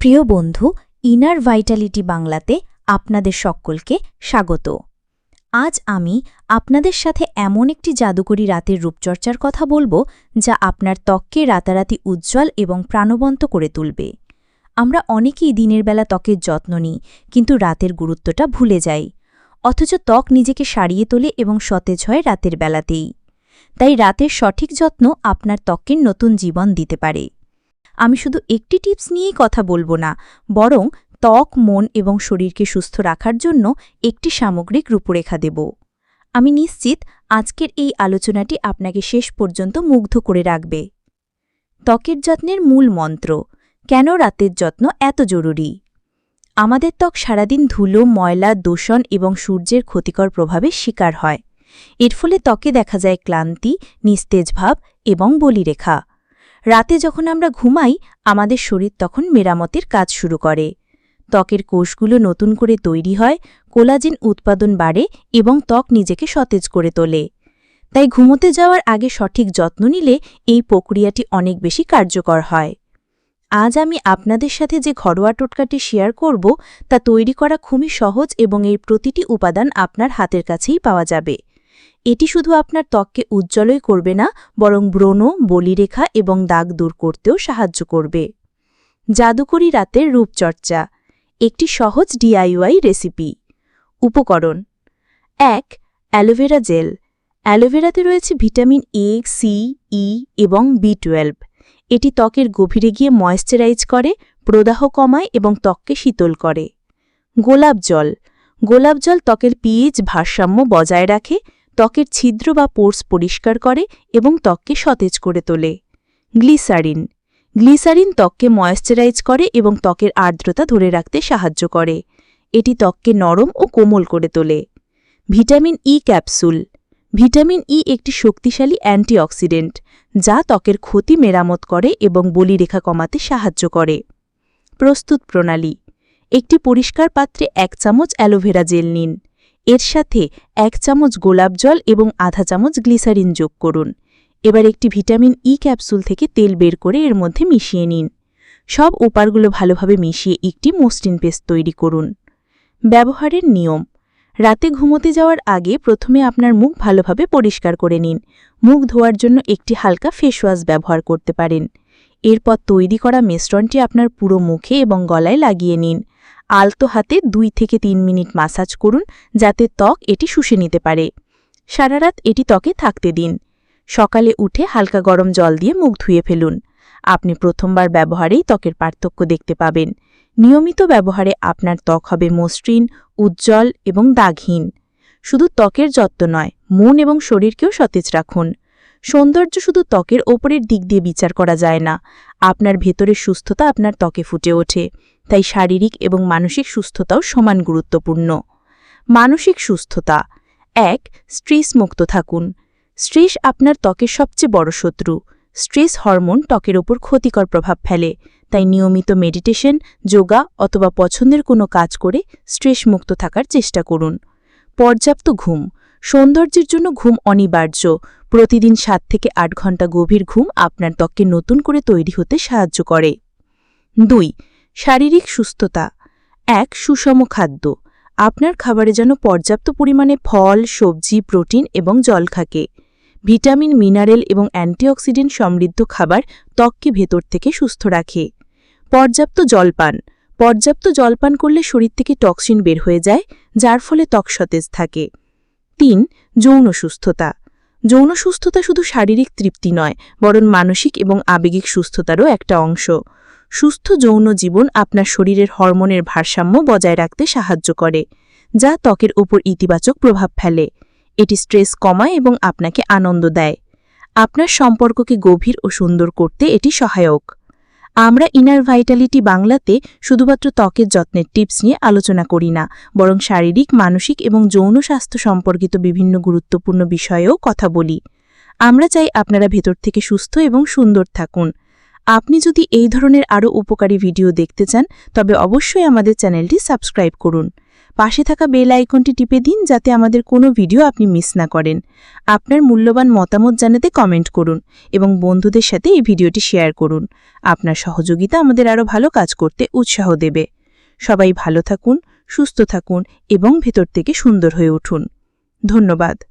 প্রিয় বন্ধু inner Vitality বাংলাতে আপনাদের সকলকে স্বাগত। আজ আমি আপনাদের সাথে এমন একটি জাদুকরী রাতের রূপচর্চার কথা বলব, যা আপনার ত্বককে রাতারাতি উজ্জ্বল এবং প্রাণবন্ত করে তুলবে। আমরা অনেকেই দিনের বেলা ত্বকের যত্ন নিই, কিন্তু রাতের গুরুত্বটা ভুলে যাই। অথচ ত্বক নিজেকে সারিয়ে তোলে এবং সতেজ হয় রাতের বেলাতেই। তাই রাতের সঠিক যত্ন আপনার ত্বকের নতুন জীবন দিতে পারে। আমি শুধু একটি টিপস নিয়েই কথা বলব না, বরং ত্বক, মন এবং শরীরকে সুস্থ রাখার জন্য একটি সামগ্রিক রূপরেখা দেব। আমি নিশ্চিত আজকের এই আলোচনাটি আপনাকে শেষ পর্যন্ত মুগ্ধ করে রাখবে। ত্বকের যত্নের মূল মন্ত্র, কেন রাতের যত্ন এত জরুরি? আমাদের ত্বক সারাদিন ধুলো, ময়লা, দূষণ এবং সূর্যের ক্ষতিকর প্রভাবের শিকার হয়। এর ফলে ত্বকে দেখা যায় ক্লান্তি, নিস্তেজ ভাব এবং বলিরেখা। রাতে যখন আমরা ঘুমাই, আমাদের শরীর তখন মেরামতের কাজ শুরু করে। ত্বকের কোষগুলো নতুন করে তৈরি হয়, কোলাজিন উৎপাদন বাড়ে এবং ত্বক নিজেকে সতেজ করে তোলে। তাই ঘুমোতে যাওয়ার আগে সঠিক যত্ন নিলে এই প্রক্রিয়াটি অনেক বেশি কার্যকর হয়। আজ আমি আপনাদের সাথে যে ঘরোয়া টোটকাটি শেয়ার করব, তা তৈরি করা খুবই সহজ এবং এর প্রতিটি উপাদান আপনার হাতের কাছেই পাওয়া যাবে। এটি শুধু আপনার ত্বককে উজ্জ্বলই করবে না, বরং ব্রণ, বলিরেখা এবং দাগ দূর করতেও সাহায্য করবে। জাদুকরি রাতের রূপচর্চা, একটি সহজ ডিআইওয়াই রেসিপি উপকরণ, এক, অ্যালোভেরা জেল। অ্যালোভেরাতে রয়েছে ভিটামিন এ সি ই এবং বি টুয়েলভ এটি ত্বকের গভীরে গিয়ে ময়েশ্চারাইজ করে, প্রদাহ কমায় এবং ত্বককে শীতল করে। গোলাপ জল গোলাপ জল ত্বকের পিএইচ ভারসাম্য বজায় রাখে ত্বকের ছিদ্র বা পোর্স পরিষ্কার করে এবং ত্বককে সতেজ করে তোলে। গ্লিসারিন। গ্লিসারিন ত্বককে ময়েশ্চারাইজ করে এবং ত্বকের আর্দ্রতা ধরে রাখতে সাহায্য করে। এটি ত্বককে নরম ও কোমল করে তোলে। Vitamin E capsule. Vitamin E একটি শক্তিশালী অ্যান্টিঅক্সিডেন্ট, যা ত্বকের ক্ষতি মেরামত করে এবং বলিরেখা কমাতে সাহায্য করে। প্রস্তুত প্রণালী। একটি পরিষ্কার পাত্রে এক চামচ অ্যালোভেরা জেল নিন। এর সাথে এক চামচ গোলাপ জল এবং আধা চামচ গ্লিসারিন যোগ করুন। এবার একটি ভিটামিন ই ক্যাপসুল থেকে তেল বের করে এর মধ্যে মিশিয়ে নিন। সব উপারগুলো ভালোভাবে মিশিয়ে একটি মসৃণ পেস্ট তৈরি করুন। ব্যবহারের নিয়ম। রাতে ঘুমোতে যাওয়ার আগে প্রথমে আপনার মুখ ভালোভাবে পরিষ্কার করে নিন। মুখ ধোয়ার জন্য একটি হালকা ফেসওয়াশ ব্যবহার করতে পারেন। এরপর তৈরি করা মিশ্রণটি আপনার পুরো মুখে এবং গলায় লাগিয়ে নিন। আলতো হাতে দুই থেকে তিন মিনিট মাসাজ করুন যাতে ত্বক এটি শুষে নিতে পারে। সারারাত এটি ত্বকে থাকতে দিন। সকালে উঠে হালকা গরম জল দিয়ে মুখ ধুয়ে ফেলুন। আপনি প্রথমবার ব্যবহারেই ত্বকের পার্থক্য দেখতে পাবেন। নিয়মিত ব্যবহারে আপনার ত্বক হবে মসৃণ, উজ্জ্বল এবং দাগহীন। শুধু ত্বকের যত্ন নয়, মন এবং শরীরকেও সতেজ রাখুন। সৌন্দর্য শুধু ত্বকের ওপরের দিক দিয়ে বিচার করা যায় না। আপনার ভেতরের সুস্থতা আপনার ত্বকে ফুটে ওঠে। তাই শারীরিক এবং মানসিক সুস্থতাও সমান গুরুত্বপূর্ণ। মানসিক সুস্থতা। এক, স্ট্রেস মুক্ত থাকুন। স্ট্রেস আপনার ত্বকের সবচেয়ে বড় শত্রু। স্ট্রেস হরমোন ত্বকের ওপর ক্ষতিকর প্রভাব ফেলে। তাই নিয়মিত মেডিটেশন, যোগা অথবা পছন্দের কোনো কাজ করে স্ট্রেস মুক্ত থাকার চেষ্টা করুন। পর্যাপ্ত ঘুম। সৌন্দর্যের জন্য ঘুম অনিবার্য। প্রতিদিন সাত থেকে আট ঘণ্টা গভীর ঘুম আপনার ত্বককে নতুন করে তৈরি হতে সাহায্য করে। দুই শারীরিক সুস্থতা। এক, সুষম খাদ্য। আপনার খাবারে যেন পর্যাপ্ত পরিমাণে ফল, সবজি, প্রোটিন এবং জল থাকে। ভিটামিন, মিনারেল এবং অ্যান্টিঅক্সিডেন্ট সমৃদ্ধ খাবার ত্বককে ভেতর থেকে সুস্থ রাখে। পর্যাপ্ত জলপান। পর্যাপ্ত জলপান করলে শরীর থেকে টক্সিন বের হয়ে যায়, যার ফলে ত্বক সতেজ থাকে। তিন, যৌন সুস্থতা। যৌন সুস্থতা শুধু শারীরিক তৃপ্তি নয়, বরং মানসিক এবং আবেগিক সুস্থতারও একটা অংশ। সুস্থ যৌন জীবন আপনার শরীরের হরমোনের ভারসাম্য বজায় রাখতে সাহায্য করে, যা ত্বকের ওপর ইতিবাচক প্রভাব ফেলে। এটি স্ট্রেস কমায় এবং আপনাকে আনন্দ দেয়। আপনার সম্পর্ককে গভীর ও সুন্দর করতে এটি সহায়ক। আমরা ইনার ভাইটালিটি বাংলাতে শুধুমাত্র ত্বকের যত্নের টিপস নিয়ে আলোচনা করি না, বরং শারীরিক, মানসিক এবং যৌন স্বাস্থ্য সম্পর্কিত বিভিন্ন গুরুত্বপূর্ণ বিষয়েও কথা বলি। আমরা চাই আপনারা ভেতর থেকে সুস্থ এবং সুন্দর থাকুন। আপনি যদি এই ধরনের আরও উপকারী ভিডিও দেখতে চান, তবে অবশ্যই আমাদের চ্যানেলটি সাবস্ক্রাইব করুন। পাশে থাকা বেল আইকনটি টিপে দিন যাতে আমাদের কোনো ভিডিও আপনি মিস না করেন। আপনার মূল্যবান মতামত জানাতে কমেন্ট করুন এবং বন্ধুদের সাথে এই ভিডিওটি শেয়ার করুন। আপনার সহযোগিতা আমাদের আরও ভালো কাজ করতে উৎসাহ দেবে। সবাই ভালো থাকুন, সুস্থ থাকুন এবং ভেতর থেকে সুন্দর হয়ে উঠুন। ধন্যবাদ।